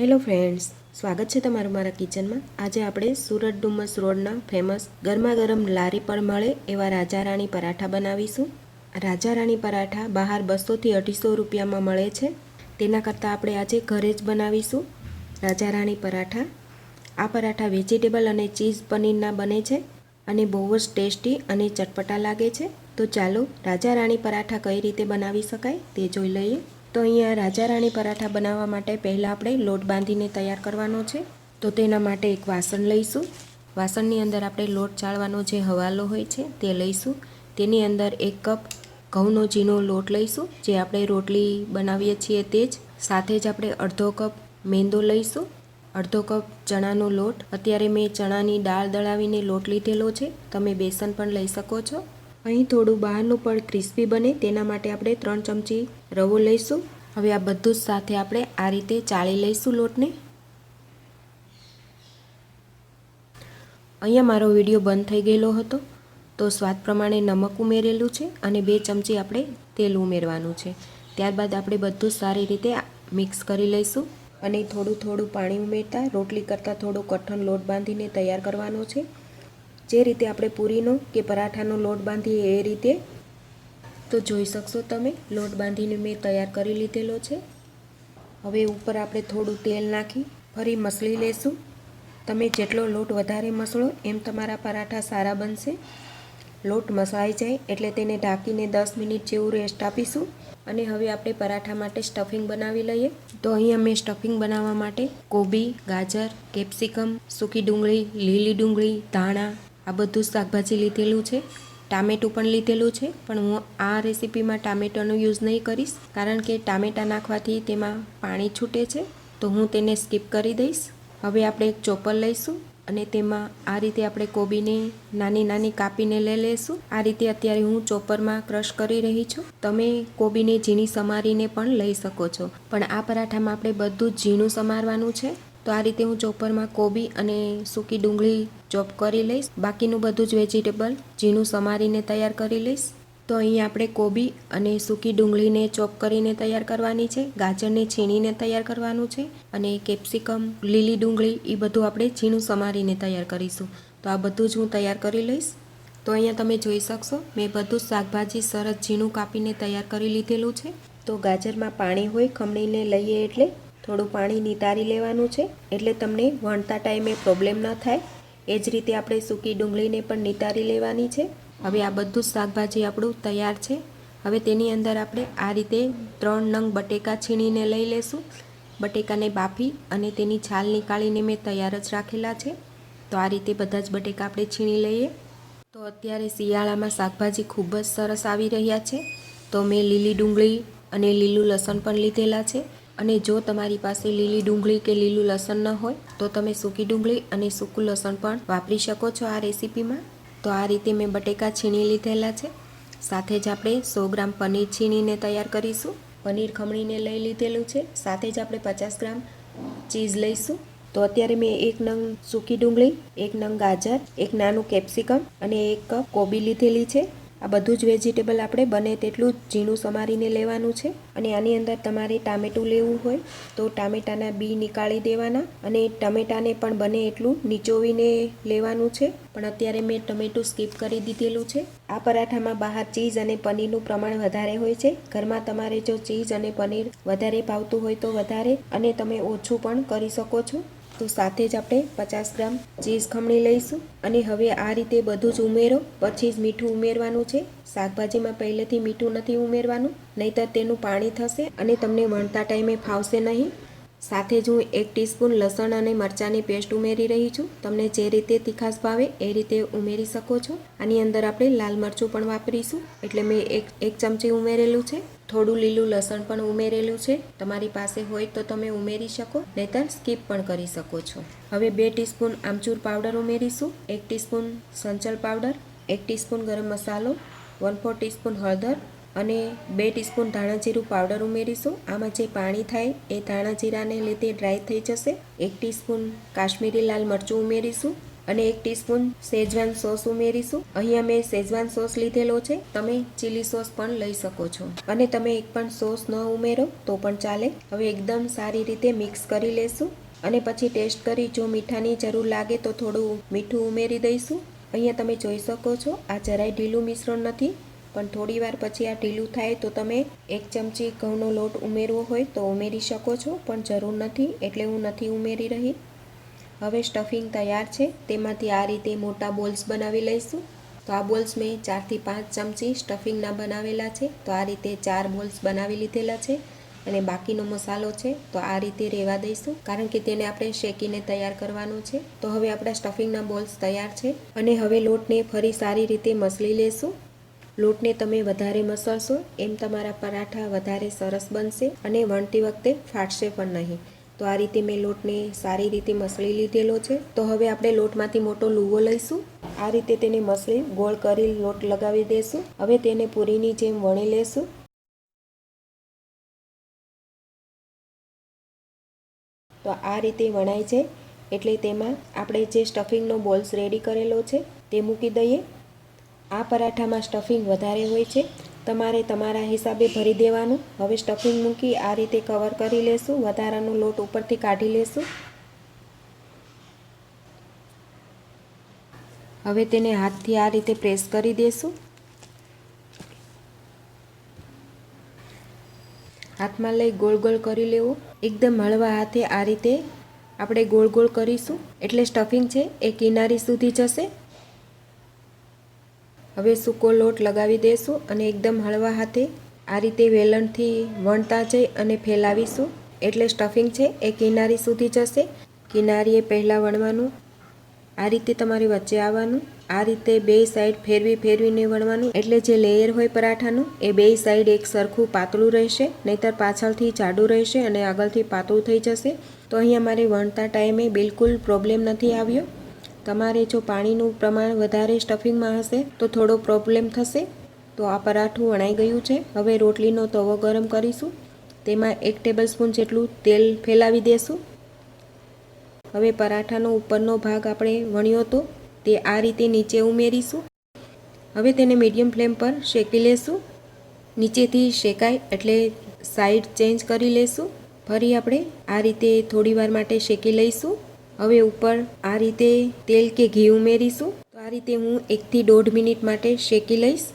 Hello friends સ્વાગત છે તમારું મારા કિચનમાં આજે આપણે સુરત ડુમસ રોડના ફેમસ ગરમા ગરમ લારી પર મળે એવા રાજા રાણી પરાઠા બનાવીશું. રાજા રાણી પરાઠા બહાર બસોથી અઢીસો રૂપિયામાં મળે છે. તેના કરતાં આપણે આજે ઘરે જ બનાવીશું રાજા રાણી પરાઠા. આ પરાઠા વેજીટેબલ અને ચીઝ પનીરના બને છે અને બહુ જ ટેસ્ટી અને ચટપટા લાગે છે. તો ચાલો રાજા રાણી પરાઠા કઈ રીતે બનાવી શકાય તે જોઈ લઈએ. તો અહીંયા રાજા રાણી પરાઠા બનાવવા માટે પહેલાં આપણે લોટ બાંધીને તૈયાર કરવાનો છે. તો તેના માટે એક વાસણ લઈશું. વાસણની અંદર આપણે લોટ ચાળવાનો જે હવાલો હોય છે તે લઈશું. તેની અંદર એક કપ ઘઉંનો ઝીણો લોટ લઈશું, જે આપણે રોટલી બનાવીએ છીએ તે જ. સાથે જ આપણે અડધો કપ મેંદો લઈશું. અડધો કપ ચણાનો લોટ. અત્યારે મેં ચણાની દાળ દળાવીને લોટ લીધેલો છે. તમે બેસન પણ લઈ શકો છો. અહીં થોડું બહારનું પણ ક્રિસ્પી બને, તેના માટે આપણે ત્રણ ચમચી રવો લઈશું. હવે આ બધું જ સાથે આપણે આ રીતે ચાળી લઈશું લોટને. અહીંયા મારો વીડિયો બંધ થઈ ગયેલો હતો, તો સ્વાદ પ્રમાણે નમક ઉમેરેલું છે અને બે ચમચી આપણે તેલ ઉમેરવાનું છે. ત્યારબાદ આપણે બધું સારી રીતે મિક્સ કરી લઈશું અને થોડું થોડું પાણી ઉમેરતા, રોટલી કરતાં થોડું કઠણ લોટ બાંધીને તૈયાર કરવાનો છે. જે રીતે આપણે પૂરીનો કે પરાઠાનો લોટ બાંધીએ એ રીતે. તો જોઈ શકશો તમે, લોટ બાંધીને મેં તૈયાર કરી લીધેલો છે. હવે ઉપર આપણે થોડું તેલ નાખી, ફરી મસળી લેશું. તમે જેટલો લોટ વધારે મસળો, એમ તમારા પરાઠા સારા બનશે. લોટ મસળાઈ જાય એટલે તેને ઢાંકીને દસ મિનિટ જેવું રેસ્ટ આપીશું. અને હવે આપણે પરાઠા માટે સ્ટફિંગ બનાવી લઈએ. તો અહીંયા મેં સ્ટફિંગ બનાવવા માટે કોબી, ગાજર કેપ્સિકમ સૂકી ડુંગળી, લીલી ડુંગળી, ધાણા આ બધું શાકભાજી લીધેલું છે. ટામેટું પણ લીધેલું છે, પણ હું આ રેસીપીમાં ટામેટાનો યુઝ નહીં કરીશ, કારણ કે ટામેટાં નાખવાથી તેમાં પાણી છૂટે છે, તો હું તેને સ્કીપ કરી દઈશ. હવે આપણે એક ચોપર લઈશું અને તેમાં આ રીતે આપણે કોબીને નાની નાની કાપીને લઈ લઈશું. આ રીતે અત્યારે હું ચોપરમાં ક્રશ કરી રહી છું. તમે કોબીને ઝીણી સમારીને પણ લઈ શકો છો. પણ આ પરાઠામાં આપણે બધું ઝીણું સમારવાનું છે. તો આ રીતે હું ચોપરમાં કોબી અને સૂકી ડુંગળી ચોપ કરી લઈશ. બાકીનું બધું જ વેજીટેબલ ઝીણું સમારીને તૈયાર કરી લઈશ. તો અહીં આપણે કોબી અને સૂકી ડુંગળીને ચોપ કરીને તૈયાર કરવાની છે. ગાજરને છીણીને તૈયાર કરવાનું છે અને કેપ્સિકમ, લીલી ડુંગળી એ બધું આપણે ઝીણું સમારીને તૈયાર કરીશું. તો આ બધું જ હું તૈયાર કરી લઈશ. તો અહીંયા તમે જોઈ શકશો, મેં બધું શાકભાજી સરસ ઝીણું કાપીને તૈયાર કરી લીધેલું છે. તો ગાજરમાં પાણી હોય, ખમણીને લઈએ એટલે થોડું પાણી નિતારી લેવાનું છે એટલે તમને વણતા ટાઈમે પ્રોબ્લેમ ન થાય. એ જ રીતે આપણે સૂકી ડુંગળીને પણ નિતારી લેવાની છે. હવે આ બધું જ શાકભાજી આપણું તૈયાર છે. હવે તેની અંદર આપણે આ રીતે ત્રણ નંગ બટેકા છીણીને લઈ લેશું. બટેકાને બાફી અને તેની છાલ નીકાળીને મેં તૈયાર જ રાખેલા છે. તો આ રીતે બધા જ બટેકા આપણે છીણી લઈએ. તો અત્યારે શિયાળામાં શાકભાજી ખૂબ જ સરસ આવી રહ્યા છે. તો મેં લીલી ડુંગળી અને લીલું લસણ પણ લીધેલા છે. અને જો તમારી પાસે લીલી ડુંગળી કે લીલું લસણ ન હોય, તો તમે સૂકી ડુંગળી અને સૂકું લસણ પણ વાપરી શકો છો આ રેસીપીમાં. તો આ રીતે મેં બટેકા છીણી લીધેલા છે. સાથે જ આપણે સો ગ્રામ પનીર છીણીને તૈયાર કરીશું. પનીર ખમણીને લઈ લીધેલું છે. સાથે જ આપણે પચાસ ગ્રામ ચીઝ લઈશું. તો અત્યારે મેં એક નંગ સૂકી ડુંગળી, એક નંગ ગાજર, એક નાનું કેપ્સિકમ અને એક કપ કોબી લીધેલી છે. આ બધું જ વેજીટેબલ આપણે બને તેટલું ઝીણું સમારીને લેવાનું છે. અને આની અંદર તમારે ટામેટું લેવું હોય તો ટામેટાના બી નીકાળી દેવાના અને ટમેટાને પણ બને એટલું નીચોવીને લેવાનું છે. પણ અત્યારે મેં ટમેટું સ્કીપ કરી દીધેલું છે. આ પરાઠામાં બહાર ચીઝ અને પનીરનું પ્રમાણ વધારે હોય છે. ઘરમાં તમારે જો ચીઝ અને પનીર વધારે ભાવતું હોય તો વધારે અને તમે ઓછું પણ કરી શકો છો. તો સાથે જ આપણે પચાસ ગ્રામ ચીઝ ખમણી લઈશું. અને હવે આ રીતે બધું જ ઉમેરો. પછી જ મીઠું ઉમેરવાનું છે. શાકભાજીમાં પહેલેથી મીઠું નથી ઉમેરવાનું, નહીંતર તેનું પાણી થશે અને તમને વણતા ટાઈમે ફાવશે નહીં. સાથે જ હું એક ટીસ્પૂન લસણ અને મરચાંની પેસ્ટ ઉમેરી રહી છું. તમને જે રીતે તીખાશ ભાવે એ રીતે ઉમેરી શકો છો. આની અંદર આપણે લાલ મરચું પણ વાપરીશું. એટલે મેં એક એક ચમચી ઉમેરેલું છે. થોડું લીલું લસણ પણ ઉમેરેલું છે. તમારી પાસે હોય તો તમે ઉમેરી શકો, નહીતર સ્કીપ પણ કરી શકો છો. હવે બે ટીસ્પૂન આમચૂર પાવડર ઉમેરીશું. એક ટીસ્પૂન સંચલ પાવડર, એક ટીસ્પૂન ગરમ મસાલો વન ફોર ટીસ્પૂન હળદર અને બે ટીસ્પૂન ધાણાજીરું પાવડર ઉમેરીશું. આમાં જે પાણી થાય એ ધાણાજીરાને લીધે ડ્રાય થઈ જશે. એક ટીસ્પૂન કાશ્મીરી લાલ મરચું ઉમેરીશું. અને એક ટીસ્પૂન સેજવાન સોસ ઉમેરીશું. અહીંયા મેં શેઝવાન સોસ લીધેલો છે. તમે ચીલી સોસ પણ લઈ શકો છો. અને તમે એક પણ સોસ ન ઉમેરો, તો પણ ચાલે. હવે એકદમ સારી રીતે મિક્સ કરી લેશું. અને પછી ટેસ્ટ કરી જો મીઠાની જરૂર લાગે તો થોડું મીઠું ઉમેરી દઈશું. અહીંયા તમે જોઈ શકો છો, આ જરાય ઢીલું મિશ્રણ નથી. પણ થોડી વાર પછી આ ઢીલું થાય તો તમે એક ચમચી ઘઉંનો લોટ ઉમેરવો હોય તો ઉમેરી શકો છો. પણ જરૂર નથી, એટલે હું નથી ઉમેરી રહી. હવે સ્ટફિંગ તૈયાર છે. તેમાંથી આ રીતે મોટા બોલ્સ બનાવી લઈશું. તો આ બોલ્સ મેં ચારથી પાંચ ચમચી સ્ટફિંગના બનાવેલા છે. તો આ રીતે ચાર બોલ્સ બનાવી લીધેલા છે અને બાકીનો મસાલો છે. તો આ રીતે રહેવા દઈશું. કારણ કે તેને આપણે શેકીને તૈયાર કરવાનો છે. તો હવે આપણા સ્ટફિંગના બોલ્સ તૈયાર છે. અને હવે લોટને ફરી સારી રીતે મસળી લેશું. લોટને તમે વધારે મસળશો. એમ તમારા પરાઠા વધારે સરસ બનશે અને વણતી વખતે ફાટશે પણ નહીં. તો આ રીતે મેં લોટને સારી રીતે મસળી લીધેલો છે. તો હવે આપણે લોટમાંથી મોટો લુવો લઈશું. આ રીતે તેને મસળી ગોળ કરી લોટ લગાવી દેશું. હવે તેને પૂરીની જેમ વણી લેશું. તો આ રીતે વણાય છે. એટલે તેમાં આપણે જે સ્ટફિંગનો બોલ્સ રેડી કરેલો છે તે મૂકી દઈએ. આ પરાઠામાં સ્ટફિંગ વધારે હોય છે. તમારે તમારા હિસાબે ભરી દેવાનું. હવે સ્ટફિંગ મૂકી આ રીતે કવર કરી લેશું. વધારાનો લોટ ઉપરથી કાઢી લેશું. હવે તેને હાથથી આ રીતે પ્રેસ કરી દેશું. હાથમાં લઈ ગોળ ગોળ કરી લેવો. એકદમ હળવા હાથે આ રીતે આપણે ગોળ ગોળ કરીશું. એટલે સ્ટફિંગ છે એ કિનારી સુધી જશે. હવે સૂકો લોટ લગાવી દેશું અને એકદમ હળવા હાથે આ રીતે વેલણથી વણતા જઈ અને ફેલાવીશું. એટલે સ્ટફિંગ છે એ કિનારી સુધી જશે. કિનારીએ પહેલાં વણવાનું, આ રીતે તમારે વચ્ચે આવવાનું, આ રીતે બે સાઈડ ફેરવી ફેરવીને વણવાનું. એટલે જે લેયર હોય પરાઠાનું, એ બે સાઈડ એક સરખું પાતળું રહેશે, નહીતર પાછળથી જાડું રહેશે અને આગળથી પાતળું થઈ જશે. તો અહીંયા મારે વણતા ટાઈમે બિલકુલ પ્રોબ્લેમ નથી આવ્યો. તમારે જો પાણીનું પ્રમાણ વધારે સ્ટફિંગમાં હશે, તો થોડો પ્રોબ્લેમ થશે. તો આ પરાઠું વણાઈ ગયું છે. હવે રોટલીનો તવો ગરમ કરીશું. તેમાં એક ટેબલ સ્પૂન જેટલું તેલ ફેલાવી દેશું. હવે પરાઠાનો ઉપરનો ભાગ આપણે વણ્યો હતો તે આ રીતે નીચે ઉમેરીશું. હવે તેને મીડિયમ ફ્લેમ પર શેકી લેશું. નીચેથી શેકાય એટલે સાઈડ ચેન્જ કરી લેશું. ફરી આપણે આ રીતે થોડીવાર માટે શેકી લઈશું. હવે ઉપર આ રીતે તેલ કે ઘી ઉમેરીશું. તો આ રીતે હું એકથી દોઢ મિનિટ માટે શેકી લઈશ.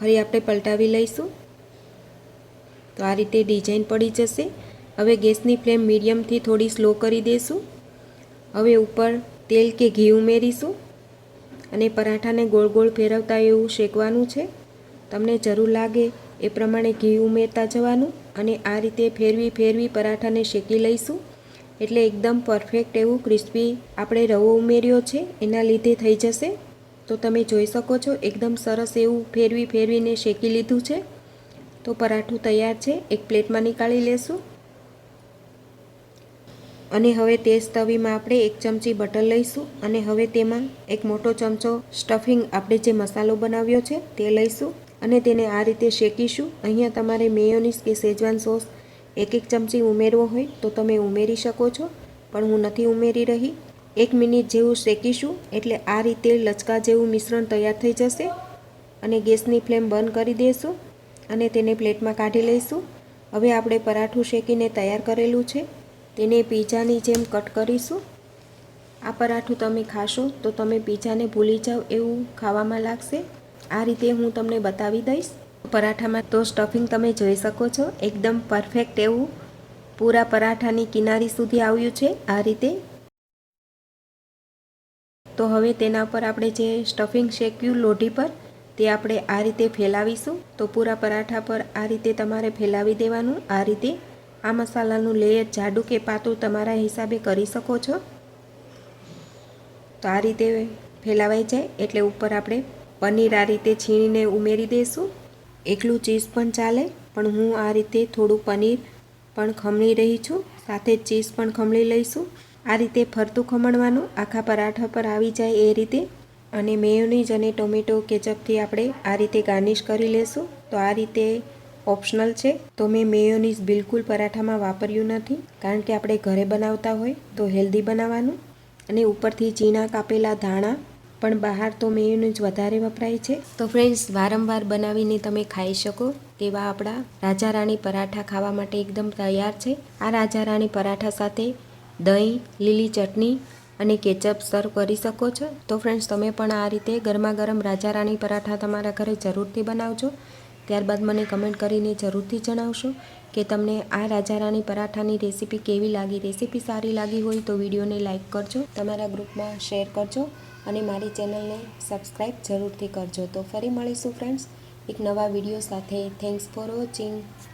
ફરી આપણે પલટાવી લઈશું. તો આ રીતે ડિઝાઇન પડી જશે. હવે ગેસની ફ્લેમ મીડિયમથી થોડી સ્લો કરી દઈશું હવે ઉપર તેલ કે ઘી ઉમેરીશું. અને પરાઠાને ગોળ ગોળ ફેરવતા એવું શેકવાનું છે. તમને જરૂર લાગે એ પ્રમાણે ઘી ઉમેરતા જવાનું. અને આ રીતે ફેરવી ફેરવી પરાઠાને શેકી લઈશું. એટલે એકદમ પરફેક્ટ એવું ક્રિસ્પી આપણે રવો ઉમેર્યો છે, એના લીધે થઈ જશે. તો તમે જોઈ શકો છો, એકદમ સરસ એવું ફેરવી ફેરવીને શેકી લીધું છે. તો પરાઠું તૈયાર છે, એક પ્લેટમાં નીકાળી લેશું. અને હવે તે જ તવીમાં આપણે એક ચમચી બટર લઈશું અને હવે તેમાં એક મોટો ચમચો સ્ટફિંગ, આપણે જે મસાલો બનાવ્યો છે તે લઈશું. અને તેને આ રીતે શેકીશું. અહીંયા તમારે મેયોનીઝ કે શેજવાન સોસ એક એક ચમચી ઉમેરવો હોય તો તમે ઉમેરી શકો છો, પણ હું નથી ઉમેરી રહી. એક મિનિટ જેવું શેકીશું એટલે આ રીતે લચકા જેવું મિશ્રણ તૈયાર થઈ જશે અને ગેસની ફ્લેમ બંધ કરી દઈશું અને તેને પ્લેટમાં કાઢી લઈશું. હવે આપણે પરાઠું શેકીને તૈયાર કરેલું છે. તેને પીઝાની જેમ કટ કરીશું. આ પરાઠું તમે ખાશો તો તમે પીઝાને ભૂલી જાઓ એવું ખાવામાં લાગશે. આ રીતે હું તમને બતાવી દઈશ. પરાઠામાં તો સ્ટફિંગ તમે જોઈ શકો છો. એકદમ પરફેક્ટ એવું પૂરા પરાઠાની કિનારી સુધી આવ્યું છે આ રીતે. તો હવે તેના પર આપણે જે સ્ટફિંગ શેક્યું લોઢી પર તે આપણે આ રીતે ફેલાવીશું. તો પૂરા પરાઠા પર આ રીતે તમારે ફેલાવી દેવાનું. આ રીતે આ મસાલાનું લેયર જાડું કે પાતળું તમારા હિસાબે કરી શકો છો. તો આ રીતે ફેલાવાઈ જાય એટલે ઉપર આપણે પનીર આ રીતે છીણીને ઉમેરી દઈશું એકલું ચીઝ પણ ચાલે, પણ હું આ રીતે થોડું પનીર પણ ખમણી રહી છું. સાથે ચીઝ પણ ખમણી લઈશું. આ રીતે ફરતું ખમણવાનું આખા પરાઠા પર આવી જાય એ રીતે. અને મેયોનીઝ અને ટોમેટો કેચઅપથી આપણે આ રીતે ગાર્નિશ કરી લેશું. તો આ રીતે ઓપ્શનલ છે. તો મેં મેયોનીઝ બિલકુલ પરાઠામાં વાપર્યું નથી, કારણ કે આપણે ઘરે બનાવતા હોય તો હેલ્ધી બનાવવાનું. અને ઉપરથી ચીણા કાપેલા ધાણા પણ બહાર તો મેયોનીઝ વધારે વપરાય છે. તો ફ્રેન્ડ્સ વારંવાર બનાવીને તમે ખાઈ શકો તેવા આપણા રાજા રાણી પરાઠા ખાવા માટે એકદમ તૈયાર છે. આ રાજા રાણી પરાઠા સાથે દહીં, લીલી ચટણી અને કેચઅપ સર્વ કરી શકો છો. તો ફ્રેન્ડ્સ તમે પણ આ રીતે ગરમા ગરમ રાજા રાણી પરાઠા તમારા ઘરે જરૂરથી બનાવજો. ત્યારબાદ મને કમેન્ટ કરીને જરૂરથી જણાવશો કે તમને આ રાજા રાણી પરાઠાની રેસીપી કેવી લાગી? રેસીપી સારી લાગી હોય તો વિડીયોને લાઇક કરજો. તમારા ગ્રુપમાં શેર કરજો. અને મારી ચેનલને સબસ્ક્રાઈબ જરૂરથી કરજો. તો ફરી મળીશું ફ્રેન્ડ્સ એક નવા વીડિયો સાથે. Thanks for watching